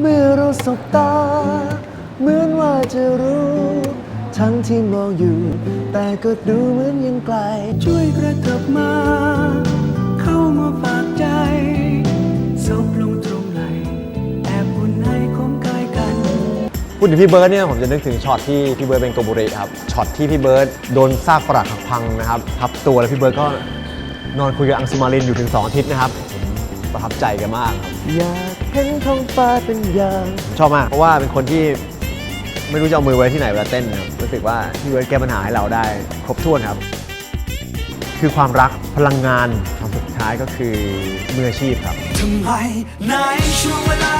เมื่อเราสบตา เหมือนว่าจะรู้ ทั้งที่มองอยู่ แต่ก็ดูเหมือนยังไกล ช่วยกระเถิบมา เข้ามาฝากใจซบลงตรงไหลแอบอุ่นให้คมกายกัน พูดถึงพี่เบิร์ดเนี่ยผมจะนึกถึงช็อตที่พี่เบิร์ดเป็นโกบุริครับช็อตที่พี่เบิร์ดโดนซากปรักหักพังนะครับทับตัวแล้วพี่เบิร์ดก็นอนคุยกับอังสุมารินอยู่ถึง2อาทิตย์นะครับ ประทับใจแกันมากครับอยากเห็นท้องฟ้าเป็นอย่างผมชอบมาก เพราะว่าเป็นคนที่ไม่รู้จะเอามือไว้ที่ไหนเวลาเต้นนะครับรู้สึกว่าพี่เบิร์ดแก้ปัญหาให้เราได้ครบถ้วนครับ คือความรักพลังงานคำสุดท้ายก็คือมืออาชีพครับ ทำไมในช่วงเวลา